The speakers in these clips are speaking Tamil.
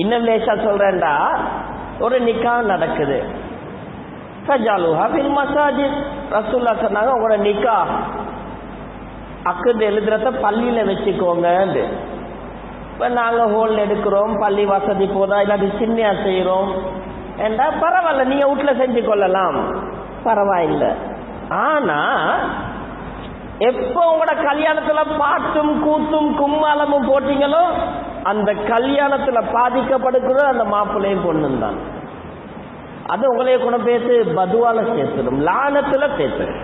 இன்னும் லேசா சொல்றேன்டா ஒரு நிக்கா நடக்குது. ஃபஜாலுஹா ஃபில் மசாஜித். ரசூல்லா சொன்னாங்க உங்களோட நிக்கா அக்குது எழுதுறத பள்ளியில் வச்சுக்கோங்க இப்போ நாங்கள் ஹோல் எடுக்கிறோம் பள்ளி வசதி போதா இல்லாட்டி சின்னையா செய்கிறோம் ஏண்டா பரவாயில்ல நீங்கள் வீட்டில் செஞ்சு கொள்ளலாம். பரவாயில்ல. ஆனா எப்போ உங்களோட கல்யாணத்தில் பாட்டும் கூத்தும் கும்மாலமும் போட்டீங்களோ அந்த கல்யாணத்துல பாதிக்கப்படுகிறது அந்த மாப்பிள்ளையும் பொண்ணும் தான். அது உங்களைய கூட பேசு பதுவால சேர்த்துடும் லானத்துல சேர்த்துடும்.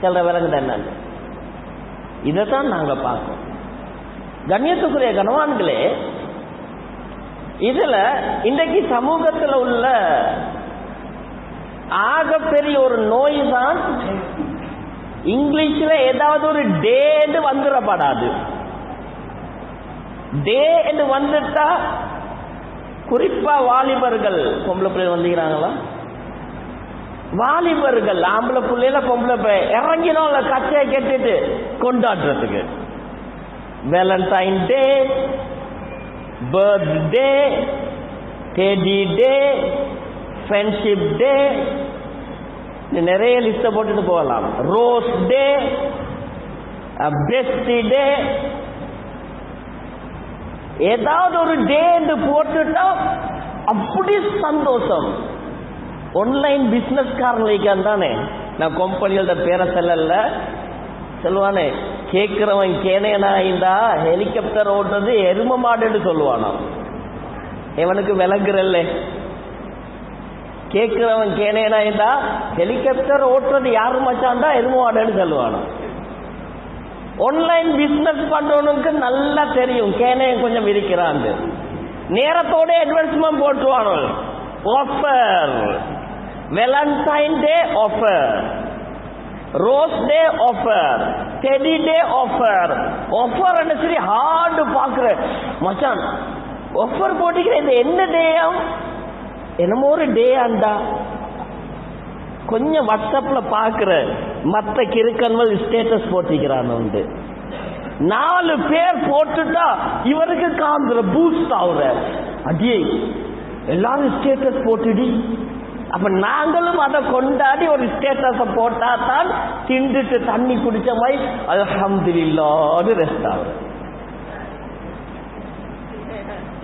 சில விலங்குது என்னன்னு இதைத்தான் நாங்க பார்க்கோம் கண்ணியத்துக்குரிய கனவான்களே இதுல இன்றைக்கு சமூகத்துல உள்ள ஆகப்பெரிய ஒரு நோய் தான் இங்கிலீஷ்ல ஏதாவது ஒரு டேடு வந்துடப்படாது. டே என்று வந்துட்டா குறிப்பா வாலிபர்கள் பொம்பளை பிள்ளை வந்துக்கிறாங்களா வாலிபர்கள் ஆம்பளை பிள்ளையில பொம்பளை பிள்ளை இறங்கினோம்ல கச்சையை கேட்டுட்டு கொண்டாடுறதுக்கு. Valentine day birthday teddy day friendship day நிறைய லிஸ்ட போட்டுட்டு போகலாம். ரோஸ் டே பெஸ்டி டே ஏதாவது ஒரு டே என்று போட்டுட்டா அப்படி சந்தோஷம். ஒன்லைன் பிசினஸ் காரங்களுக்கு தானே. நான் கம்பெனியோட பேரை செல்லல. சொல்லுவானே கேட்கிறவன் கேனேனா இருந்தா ஹெலிகாப்டர் ஓட்டுறது எரும மாடுன்னு சொல்லுவானா. இவனுக்கு விளங்குறல்ல கேட்கிறவன் கேனேனா இருந்தா ஹெலிகாப்டர் ஓட்டுறது யாரு மச்சான்டா எரும மாடுன்னு சொல்லுவானா. ஆன்லைன் பிசினஸ் பண்றவனுக்கு நல்லா தெரியும். கேனையும் கொஞ்சம் இருக்கிறான் நேரத்தோட advancement போட்டுவானோ. Offer valentine day offer rose day offer teddy day offer offer சரி ஹார்டு பாக்குற மச்சான் ஆஃபர் போட்டுக்கிற இந்த என்ன டேயா என்னமோ ஒரு டே ஆண்டா கொஞ்சம் வாட்ஸ்அப்ல பார்க்குறேன் மத்த கிறுக்கன்கள் ஸ்டேட்டஸ் போட்டிருக்கிறான் உண்டு. நாலு பேர் போட்டுட்டா இவருக்கு காந்துற பூஸ்ட் ஆகுற அடியே எல்லாரும் ஸ்டேட்டஸ் போட்டுடி. அப்ப நாங்களும் அதை கொண்டாடி ஒரு ஸ்டேட்டஸ போட்டா தான் திண்டுட்டு தண்ணி குடிச்ச மாதிரி அல்ஹம்துலில்லாஹ்னு ரெஸ்ட் ஆகுது.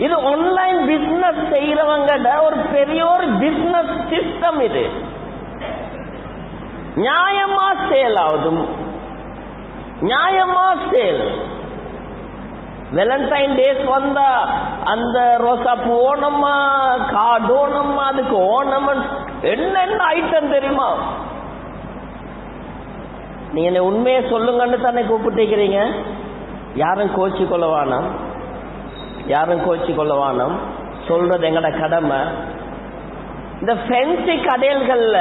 இது ஆன்லைன் பிசினஸ் செய்யறவங்க ஒரு பெரிய ஒரு பிசினஸ் சிஸ்டம் இது. நியாயமா சேல் ஆகுதும் நியாயமா சேல் வேலண்டைன் டேஸ் வந்தா அந்த ரோசா பூ ஓணமா கார்டு ஓணம்மா அதுக்கு ஓணமன் என்னென்ன ஐட்டம் தெரியுமா? நீங்க என்ன உண்மையை சொல்லுங்கன்னு தானே கூப்பிட்டுக்கிறீங்க யாரும் கோச்சி கொள்ளவானம் யாரும் கோச்சி கொள்ளவானம் சொல்றது எங்கட கடமை. இந்த ஃபென்சி கடைகள்ல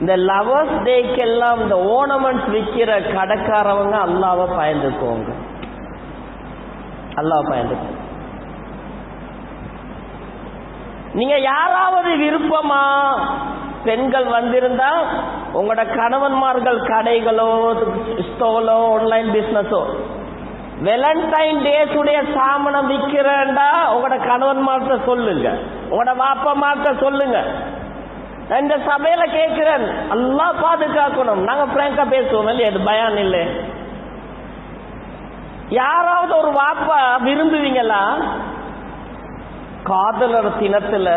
இந்த லவர்ஸ் டேக்கெல்லாம் இந்த ஓர்னமெண்ட்ஸ் விற்கிற கடைக்காரவங்க அல்லாவை பயந்துக்கோங்க. அல்லாவை பயந்துக்கோங்க. நீங்க யாராவது விருப்பமா பெண்கள் வந்திருந்தா உங்களோட கணவன்மார்கள் கடைகளோ ஸ்டோலோ ஆன்லைன் பிசினஸோ வெலண்டைன் டேஸ் உடைய சாமனம் விற்கிறேன்டா உங்களோட கணவன்மார்கிட்ட சொல்லுங்க. உங்களோட வாப்பமார்கிட்ட சொல்லுங்க. நான் இந்த சபையில கேட்கிறேன். நல்லா பாதுகாக்கணும். நாங்க பிராங்கா பேசுவோம் இல்லையா? அது பயான் இல்லை. யாராவது ஒரு வாப்பா விரும்புவீங்களா? காதலர் தினத்துல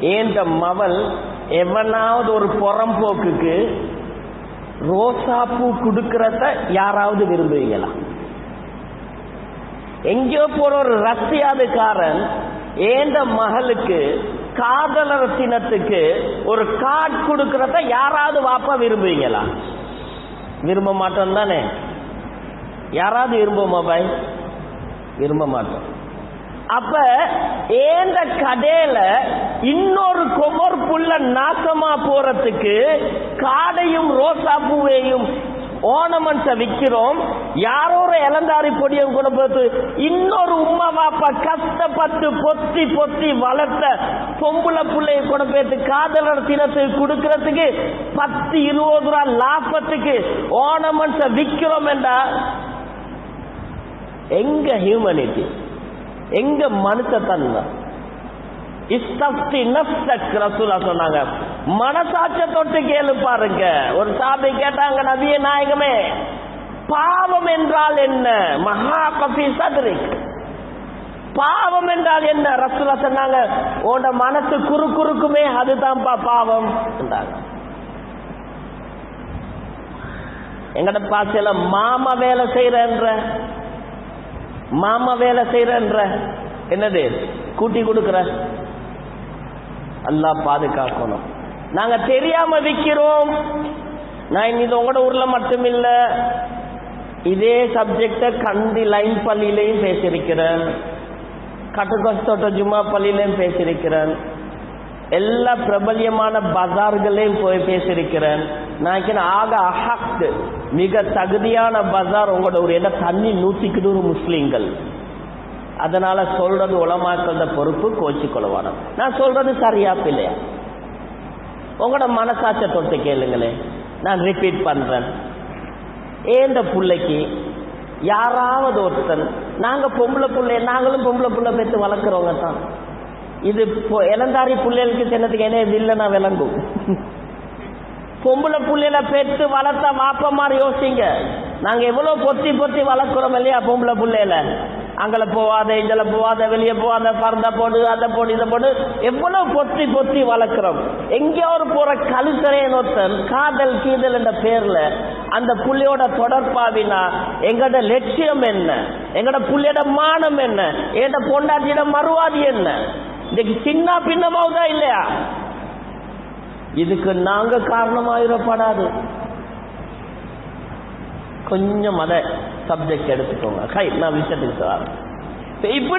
ஏந்த மவல் எவனாவது ஒரு புறம்போக்குக்கு ரோசா பூ கொடுக்கறத யாராவது விரும்புவீங்களா? எங்கேயோ போற ஒரு ரஷ்யாதுக்காரன் ஏந்த மகளுக்கு காதலர் சினத்துக்கு ஒரு கார்டு கொடுக்கறத யாராவது வாப்பா விரும்புவீங்களா? விரும்ப மாட்டோம் தானே? யாராவது விரும்புவோமா பாய்? விரும்ப மாட்டோம். அப்ப ஏந்த கடையில இன்னொரு கொமர் புள்ள நாசமா போறதுக்கு காடையும் ரோசா பூவையும் ஓனமெண்ட்ஸ விற்கிறோம் யாரோ ஒரு இளந்தாரி பொடியை கூட பார்த்து இன்னொரு உம்மா பாப்பா கஷ்டப்பட்டு பொத்தி பொத்தி வளர்த்த பொம்புல பிள்ளைய கூட பேத்து காதலர் தினத்துக்கு கொடுக்கறதுக்கு பத்து இருபது ரூபா லாபத்துக்கு ஓனமெண்ட்ஸ விக்கிறோம் என்றா? எங்க ஹியூமனிட்டி எங்க மனுஷ தன்மை இஸ்தப்தி நஃப்ஸக் ரசூலா சொன்னாங்க. மனசாட்ச தொட்டு கேளு பாருங்க. ஒரு சாபி கேட்டாங்க நபிய நாயகமே பாவம் என்றால் என்ன? மகா கபி சதுரிக். பாவம் என்றால் என்ன? ரசுல சொன்னாங்க உன்னோட மனசு குறு குறுக்குமே அதுதான்ப்பா பாவம் என்றாங்க. எங்கட பாசையில மாமா வேலை செய்யறன்ற மாமா வேலை செய்யறன்ற என்னது? கூட்டி கொடுக்கற. எல்லாம் பாதுகாக்கணும். நாங்க தெரியாம விக்கிறோம். நான் இது உங்களோட ஊர்ல மட்டும் இல்ல இதே சப்ஜெக்ட கண்டி லைன் பள்ளியிலையும் பேசியிருக்கிறேன். கட்டுக்கோட்டோட்ட ஜும்மா பள்ளியிலையும் பேசியிருக்கிறேன். எல்லா பிரபல்யமான பஜார்களையும் போய் பேசியிருக்கிறேன். நான் ஆக அஹக் மிக தகுதியான பஜார் உங்களோட ஒரு இடம் தண்ணி நூத்திக்கு நூறு முஸ்லீம்கள். அதனால சொல்றது உலமாக்கள பொறுப்பு கோச்சி கொள்வான நான் சொல்றது சரியா இல்லையா உங்களோட மனசாட்ச தொட்டு கேளுங்களேன். நான் ரிப்பீட் பண்றேன். ஏந்த பிள்ளைக்கு யாராவது ஒருத்தன் நாங்க பொம்பளை பிள்ளை நாங்களும் பொம்பளை பிள்ளை பெற்று வளர்க்குறவங்க தான் இது இளந்தாரி பிள்ளைகளுக்கு சின்னத்துக்கு என்ன இது இல்லைன்னா விளங்கும் பொம்பளை புள்ளையில பெற்று வளர்த்த வாப்ப மாதிரி யோசிங்க. நாங்க எவ்வளவு பொத்தி பொத்தி வளர்க்குறோம் இல்லையா பொம்பளை பிள்ளையில? அங்கே போவாத இதில் போவாத வெளியே போவாத பறந்த போடு அதை போடு இதை போடு. எவ்வளவு பொத்தி பொத்தி வளர்க்குறோம். எங்கேயோ ஒரு போற கழுத்தரையன் ஒருத்தன் காதல் கீதல் என்ற பேர்ல அந்த புள்ளியோட தொடர்பாவினா எங்கட லட்சியம் என்ன? எங்கட புள்ளையோட மானம் என்ன? எங்கட பொண்டாட்டியோட மறுவாதி என்ன? இன்னைக்கு சின்ன பின்னமாவதா இல்லையா? இதுக்கு நாங்க காரணமாயிடப்படாது கொஞ்சம் அதை சப்ஜெக்ட் எடுத்துக்கோங்க. கை நான் விஷயத்துக்கு சார் இப்படி